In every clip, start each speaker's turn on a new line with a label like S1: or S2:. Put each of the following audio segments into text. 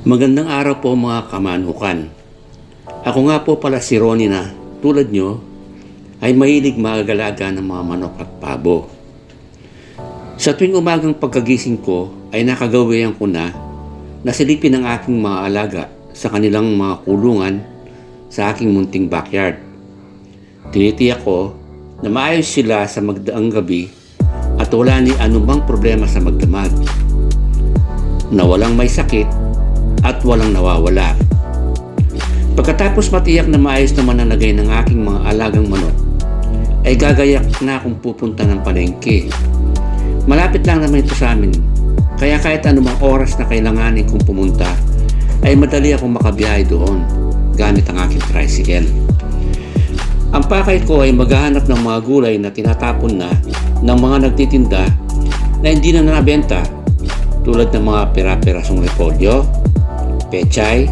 S1: Magandang araw po mga kamanukan. Ako nga po pala si Ronnie na tulad nyo ay mahilig magagalaga ng mga manok at pabo. Sa tuwing umagang pagkagising ko ay nakagawian ko na nasilipin ang aking mga alaga sa kanilang mga kulungan sa aking munting backyard. Tinitiyak ko na maayos sila sa magdaang gabi at wala ni anumang problema sa magdamag. Na walang may sakit at walang nawawala. Pagkatapos matiyak na maayos naman ang lagay ng aking mga alagang manok, ay gagayak na akong pupunta ng palengke. Malapit lang naman ito sa amin, kaya kahit anumang oras na kailanganin kong pumunta, ay madali akong makabiyahe doon gamit ang aking tricycle. Ang pakay ko ay maghahanap ng mga gulay na tinatapon na ng mga nagtitinda na hindi na nabenta tulad ng mga pera-perasong repolyo, pechay,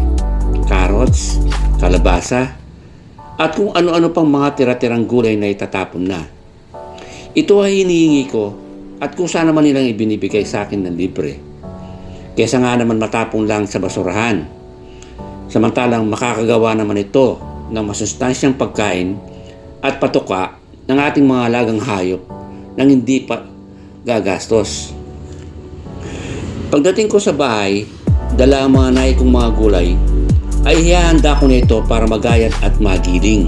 S1: carrots, kalabasa, at kung ano-ano pang mga tira-tirang gulay na itatapon na. Ito ay hinihingi ko at kung saan naman nilang ibinibigay sa akin ng libre. Kesa nga naman matapon lang sa basurahan. Samantalang makakagawa naman ito ng masustansyang pagkain at patuka ng ating mga alagang hayop nang hindi pa gagastos. Pagdating ko sa bahay, dala ang mga nai kong mga gulay, ay hihanda ko nito para magayat at magiling.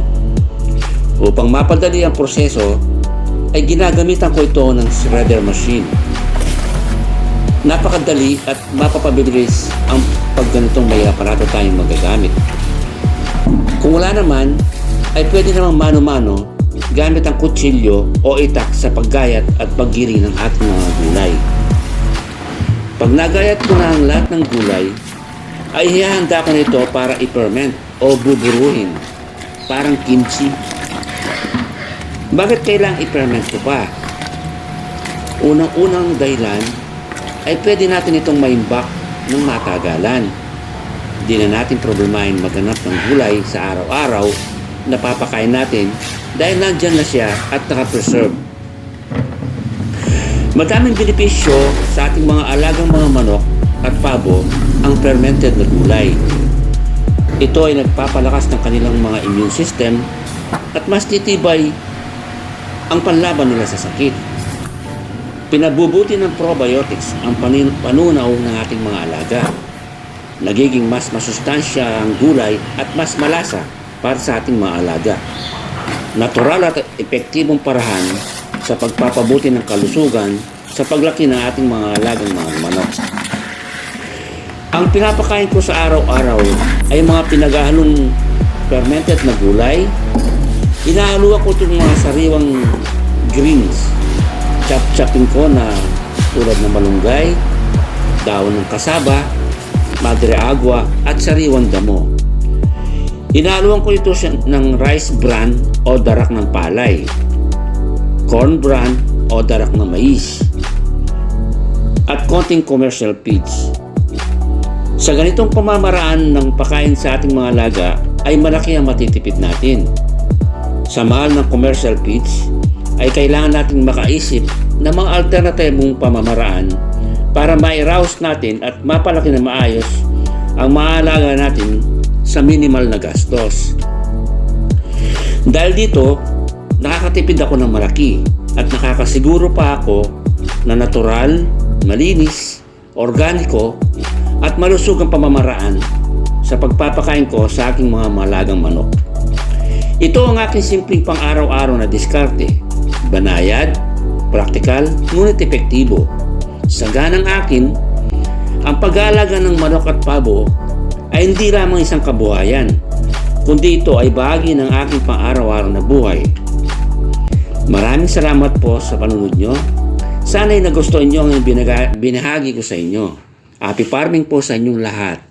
S1: Upang mapadali ang proseso, ay ginagamitan ko ito ng shredder machine. Napakadali at mapapabilis ang pag ganitong may aparato tayong magagamit. Kung wala naman, ay pwede namang mano-mano gamit ang kutsilyo o itak sa paggayat at paggiring ng ating mga gulay. Pag nagayat ko na ang lahat ng gulay, ay hihanda ko nito para i-ferment o buburuhin. Parang kimchi. Bakit kailangang i-ferment ko pa? Unang-unang dahilan ay pwede natin itong maimbak ng matagalan. Hindi na natin problemahin maghanap ng gulay sa araw-araw na papakain natin dahil nandyan na siya at nakapreserve. Madaming benepisyo sa ating mga alagang mga manok at pabo ang fermented na gulay. Ito ay nagpapalakas ng kanilang mga immune system at mas titibay ang panlaban nila sa sakit. Pinabubuti ng probiotics ang panin- panunaw ng ating mga alaga. Nagiging mas masustansya ang gulay at mas malasa para sa ating mga alaga. Natural at epektibong parahan sa pagpapabuti ng kalusugan sa paglaki ng ating mga alagang mga manok. Ang pinapakain ko sa araw-araw ay mga pinaghahalong fermented na gulay. Inahaluan ko itong mga sariwang greens. Chop-chopping ko na tulad ng malunggay, daon ng kasaba, madre agua at sariwang damo. Inahaluan ko ito ng rice bran o darak ng palay, corn bran o darak ng mais, at konting commercial feeds. Sa ganitong pamamaraan ng pakain sa ating mga alaga ay malaki ang matitipid natin. Sa mahal ng commercial feeds ay kailangan natin makaisip ng mga alternatibong pamamaraan para ma-rouse natin at mapalaki na maayos ang maalaga natin sa minimal na gastos. Dahil dito, nakakatipid ako ng malaki at nakakasiguro pa ako na natural, malinis, organiko at malusog ang pamamaraan sa pagpapakain ko sa aking mga malagang manok. Ito ang aking simpleng pang-araw-araw na diskarte. Banayad, praktikal, ngunit epektibo. Sa ganang akin, ang pag-aalaga ng manok at pabo ay hindi lamang isang kabuhayan, kundi ito ay bahagi ng aking pang-araw-araw na buhay. Maraming salamat po sa panunod nyo. Sana'y nagustuhan nyo ang binahagi ko sa inyo. Happy farming po sa inyong lahat.